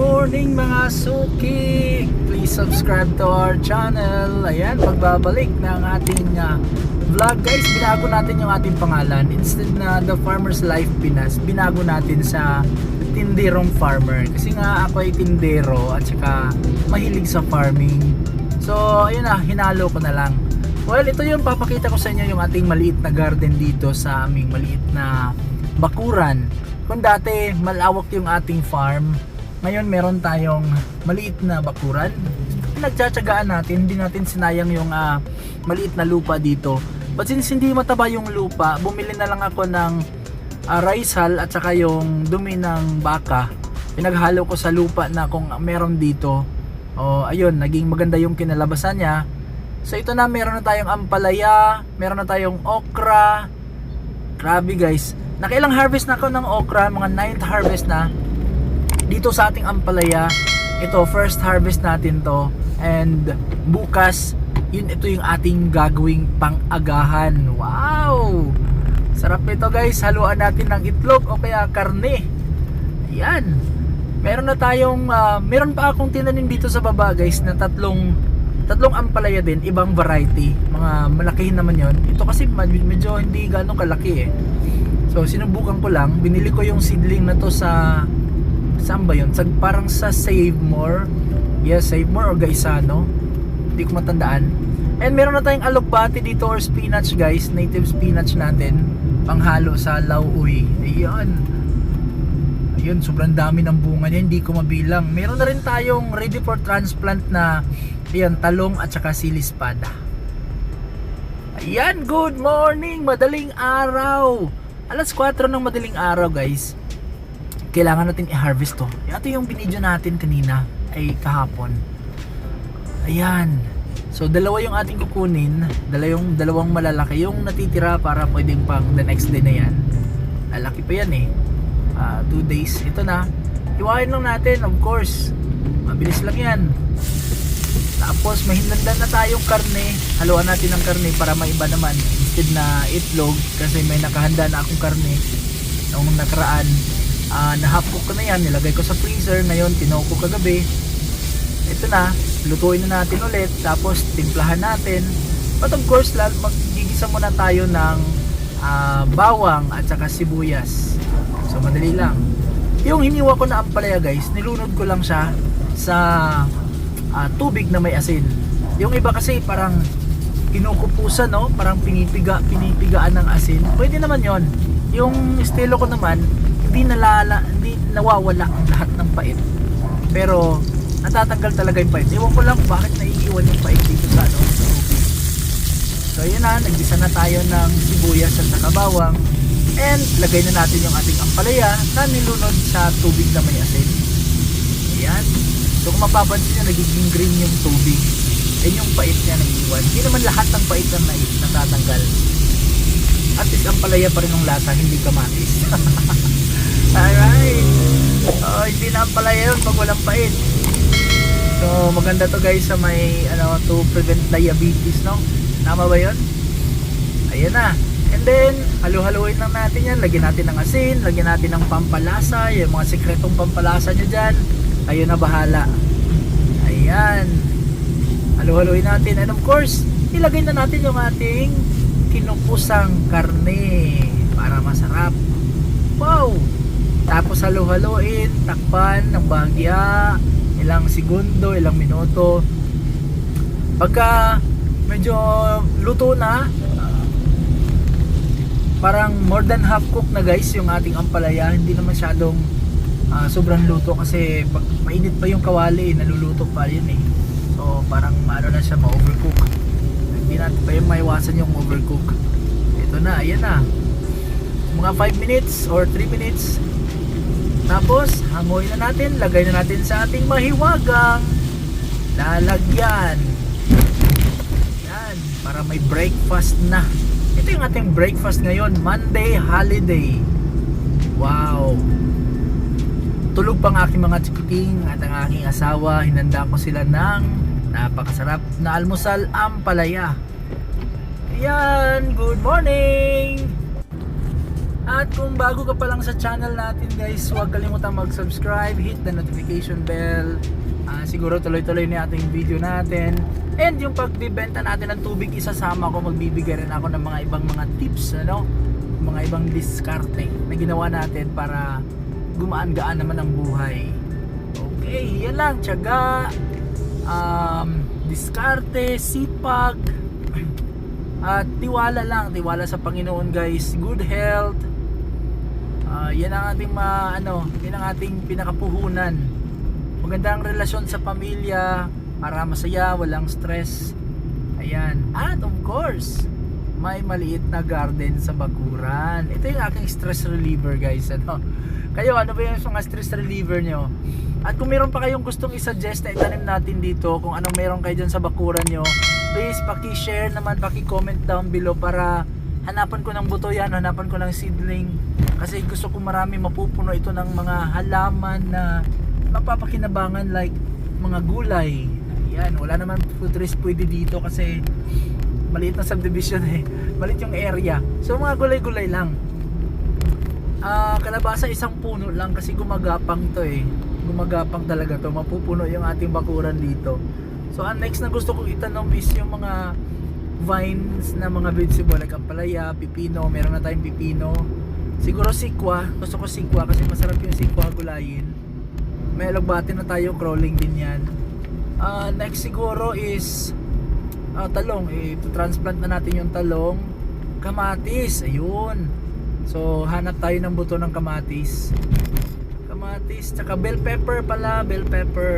morning mga suki! Please subscribe to our channel. Ayan, pagbabalik ng ating uh, vlog. Guys, binago natin yung ating pangalan. Instead na The Farmer's Life Pinas, binago natin sa Tinderong Farmer. Kasi nga ako ay tindero at saka mahilig sa farming. So, ayun na, hinalo ko na lang. Well, ito yung papakita ko sa inyo yung ating maliit na garden dito sa aming maliit na bakuran. Kung dati malawak yung ating farm, ngayon meron tayong maliit na bakuran. Nagtsatsagaan natin, hindi natin sinayang yung ah, maliit na lupa dito. But since hindi mataba yung lupa, bumili na lang ako ng ah, rice hull at saka yung dumi ng baka. Pinaghalo ko sa lupa na kung meron dito. O ayun, naging maganda yung kinalabasan niya. So ito na, meron na tayong ampalaya, meron na tayong okra. Grabe guys. Nakailang harvest na ako ng okra, mga 9th harvest na. Dito sa ating ampalaya, ito first harvest natin to. And bukas, yun ito yung ating gagawing pang-agahan. Wow! Sarap nito guys, haluan natin ng itlog o kaya karne. Ayan. Meron na tayong, ah, meron pa akong tinanim dito sa baba guys na tatlong tatlong ampalaya din, ibang variety. Mga malakihin naman yon. Ito kasi med- medyo hindi ganong kalaki eh. So sinubukan ko lang, binili ko yung seedling na to sa saan ba yun? Sa, parang sa Save More. Yes, Save More or Gaisano. Hindi ko matandaan. And meron na tayong alokbati dito or spinach guys, native spinach natin. Panghalo sa lauoy. Ayun. Ayun, sobrang dami ng bunga niya, hindi ko mabilang. Meron na rin tayong ready for transplant na ayan, talong at saka silispada. Ayan, good morning! Madaling araw! Alas 4 ng madaling araw guys. Kailangan natin i-harvest to. Ito yung binidyo natin kanina ay kahapon. Ayan. So dalawa yung ating kukunin, dalawa yung dalawang malalaki yung natitira para pwedeng pang the next day na yan. Lalaki pa yan eh. Ah, two days. Ito na. Hiwain lang natin, of course. Mabilis lang yan. Tapos mahinlandan na tayong karne. Haluan natin ng karne para maiba naman. Instead na itlog kasi may nakahanda na akong karne. Noong nakaraan, ah na-half cook ko na yan. Nilagay ko sa freezer. Ngayon, tinaw ko kagabi. Ito na. Lutuin na natin ulit. Tapos timplahan natin. But of course, lal- magigisa muna tayo ng ah, bawang at saka sibuyas. So madali lang. Yung hiniwa ko na ampalaya guys, nilunod ko lang siya sa ah, tubig na may asin. Yung iba kasi parang kinukupusan no, parang pinipiga pinipigaan ng asin. Pwede naman 'yon. Yung estilo ko naman, hindi nalala, hindi nawawala ang lahat ng pait. Pero natatanggal talaga yung pait. Ewan ko lang bakit naiiwan yung pait dito sa ano. So yun na, naggisa na tayo ng sibuyas at saka bawang. And lagay na natin yung ating ampalaya na nilunod sa tubig na may asin. Ayan. So kung mapapansin nyo, nagiging green yung tubig. Yan yung pait niya naiiwan. Hindi naman lahat ng pait na natatanggal. At least ampalaya pa rin ng lasa, hindi kamatis. Alright. Oh, hindi na ampalaya yun pag walang pait. So maganda to guys sa may ano to prevent diabetes no. Tama ba 'yon? Ayan na. And then halu-haluin lang natin 'yan. Lagyan natin ng asin, lagyan natin ng pampalasa, yung mga sekretong pampalasa nyo diyan. Ayun na bahala. Ayan. Halu-haluin natin and of course, ilagay na natin yung ating kinupusang karne para masarap. Wow! Tapos halu-haluin, takpan ng bahagya, ilang segundo, ilang minuto. Pagka medyo luto na, parang more than half cook na guys yung ating ampalaya. Hindi na masyadong ah, sobrang luto kasi pag mainit pa yung kawali, naluluto pa yun eh. So parang ano na siya, ma-overcook. Hindi natin pa yung maiwasan yung overcook. Ito na, ayan na. Mga 5 minutes or 3 minutes, tapos, hangoy na natin, lagay na natin sa ating mahiwagang lalagyan. Yan, para may breakfast na. Ito yung ating breakfast ngayon, Monday holiday. Wow. Tulog pang aking mga chikiting at ang aking asawa, hinanda ko sila ng napakasarap na almusal ampalaya. Yan, good morning! At kung bago ka pa lang sa channel natin guys, huwag kalimutan mag-subscribe, hit the notification bell. Ah, siguro tuloy-tuloy na ating video natin. And yung pagbibenta natin ng tubig, isasama ko, magbibigay rin ako ng mga ibang mga tips, ano? Mga ibang diskarte na ginawa natin para gumaan-gaan naman ang buhay. Okay, yan lang, tiyaga, um, diskarte, sipag, at tiwala lang, tiwala sa Panginoon guys, good health, Ah, yan ang ating ma, ano, yan ang ating pinakapuhunan. Magandang relasyon sa pamilya para masaya, walang stress. Ayan. At of course, may maliit na garden sa bakuran. Ito yung aking stress reliever, guys. Ano? Kayo, ano ba yung mga stress reliever nyo? At kung meron pa kayong gustong isuggest na itanim natin dito, kung anong meron kayo dyan sa bakuran nyo, please paki-share naman, paki-comment down below para hanapan ko ng buto yan, hanapan ko ng seedling. Kasi gusto ko marami mapupuno ito ng mga halaman na mapapakinabangan like mga gulay. Yan, wala naman food trees pwede dito kasi maliit na subdivision eh. Maliit yung area. So mga gulay-gulay lang. Ah, kalabasa isang puno lang kasi gumagapang to eh. Gumagapang talaga to. Mapupuno yung ating bakuran dito. So ang next na gusto kong itanong is yung mga vines na mga vegetable like ampalaya, pipino, meron na tayong pipino. Siguro sikwa, gusto ko sikwa kasi masarap yung sikwa gulayin. May alagbati na tayo, crawling din yan. Ah, next siguro is ah, talong, eh, transplant na natin yung talong. Kamatis, ayun. So, hanap tayo ng buto ng kamatis. Kamatis, tsaka bell pepper pala, bell pepper.